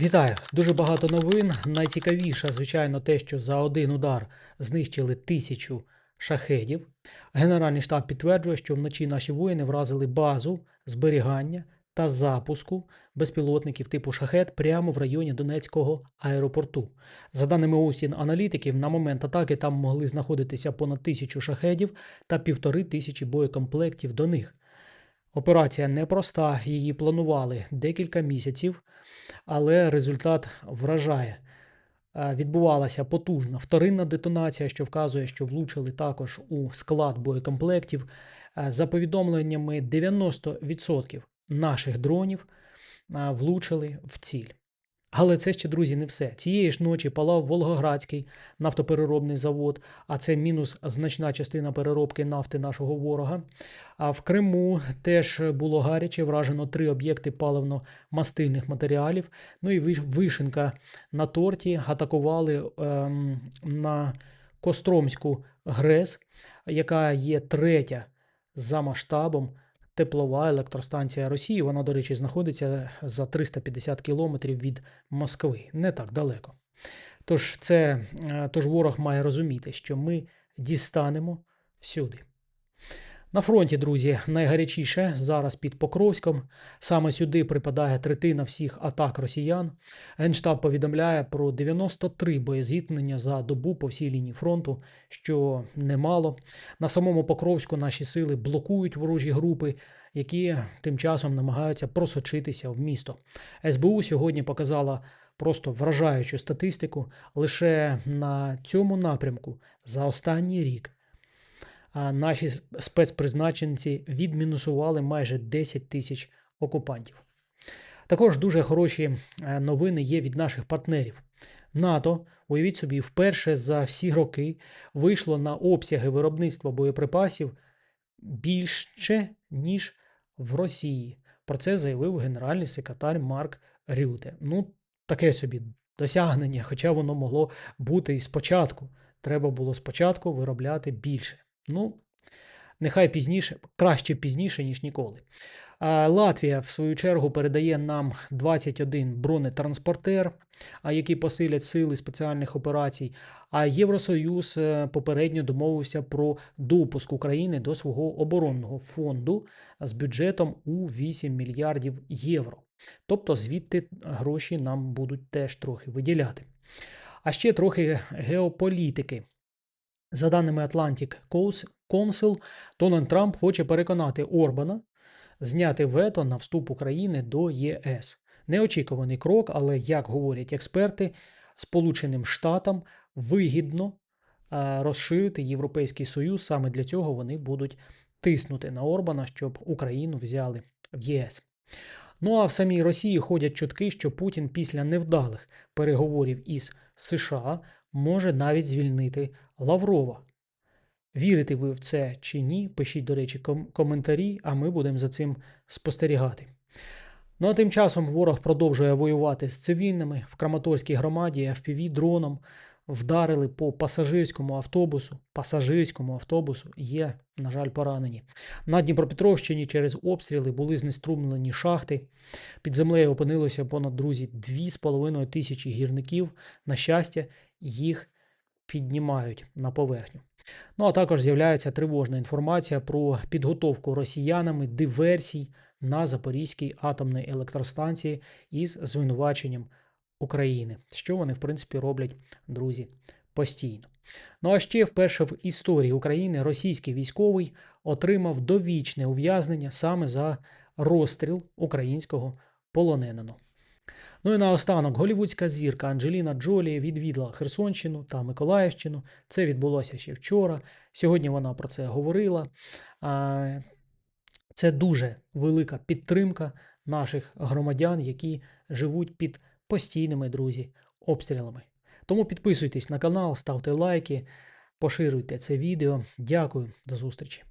Вітаю! Дуже багато новин. Найцікавіше, звичайно, те, що за один удар знищили тисячу шахедів. Генеральний штаб підтверджує, що вночі наші воїни вразили базу зберігання та запуску безпілотників типу шахет прямо в районі Донецького аеропорту. За даними Осін аналітиків, на момент атаки там могли знаходитися понад тисячу шахедів та півтори тисячі боєкомплектів до них. Операція непроста, її планували декілька місяців, але результат вражає. Е, Відбувалася потужна вторинна детонація, що вказує, що влучили також у склад боєкомплектів. Е, За повідомленнями, 90% наших дронів е, влучили в ціль. Але це ще, друзі, не все. Цієї ж ночі палав Волгоградський нафтопереробний завод, а це мінус значна частина переробки нафти нашого ворога. А в Криму теж було гаряче, вражено три об'єкти паливно-мастильних матеріалів. Ну і вишенка на торті атакували ем, на Костромську ГРЕС, яка є третя за масштабом теплова електростанція Росії. Вона, до речі, знаходиться за 350 кілометрів від Москви, не так далеко. Тож, це, е, тож ворог має розуміти, що ми дістанемо всюди. На фронті, друзі, найгарячіше зараз під Покровськом. Саме сюди припадає третина всіх атак росіян. Генштаб повідомляє про 93 боєзіткнення за добу по всій лінії фронту, що немало. На самому Покровську наші сили блокують ворожі групи, які тим часом намагаються просочитися в місто. СБУ сьогодні показала просто вражаючу статистику. Лише на цьому напрямку за останній рік наші спецпризначенці відмінусували майже 10 тисяч окупантів. Також дуже хороші е, новини є від наших партнерів. НАТО, уявіть собі, вперше за всі роки вийшло на обсяги виробництва боєприпасів більше, ніж в Росії. Про це заявив генеральний секретар Марк Рюте. Ну, таке собі досягнення, хоча воно могло бути і спочатку. Треба було спочатку виробляти більше. Ну, нехай пізніше, краще пізніше, ніж ніколи. Латвія, в свою чергу, передає нам 21 бронетранспортер, які посилять сили спеціальних операцій. А Євросоюз е, попередньо домовився про допуск України до свого оборонного фонду з бюджетом у 8 мільярдів євро. Тобто звідти гроші нам будуть теж трохи виділяти. А ще трохи геополітики. За даними Atlantic Council, Дональд Трамп хоче переконати Орбана зняти вето на вступ України до ЄС. Неочікуваний крок, але, як говорять експерти, Сполученим Штатам вигідно розширити Європейський Союз. Саме для цього вони будуть тиснути на Орбана, щоб Україну взяли в ЄС. Ну а в самій Росії ходять чутки, що Путін після невдалих переговорів із США може навіть звільнити Лаврова. Вірите ви в це чи ні? Пишіть, до речі, ком- коментарі, а ми будемо за цим спостерігати. Ну а тим часом ворог продовжує воювати з цивільними. В Краматорській громаді FPV дроном вдарили по пасажирському автобусу. Пасажирському автобусу є, на жаль, поранені. На Дніпропетровщині через обстріли були знеструмлені шахти. Під землею опинилося понад друзі 2,5 тисячі гірників. На щастя, їх піднімають на поверхню. Ну а також з'являється тривожна інформація про підготовку росіянами диверсій на Запорізькій атомній електростанції із звинуваченням України, що вони, в принципі, роблять, друзі, постійно. Ну а ще вперше в історії України російський військовий отримав довічне ув'язнення саме за розстріл українського полоненого. Ну і наостанок голівудська зірка Анджеліна Джолі відвідала Херсонщину та Миколаївщину. Це відбулося ще вчора. Сьогодні вона про це говорила. Це дуже велика підтримка наших громадян, які живуть під постійними друзі обстрілами. Тому підписуйтесь на канал, ставте лайки, поширюйте це відео. Дякую, до зустрічі.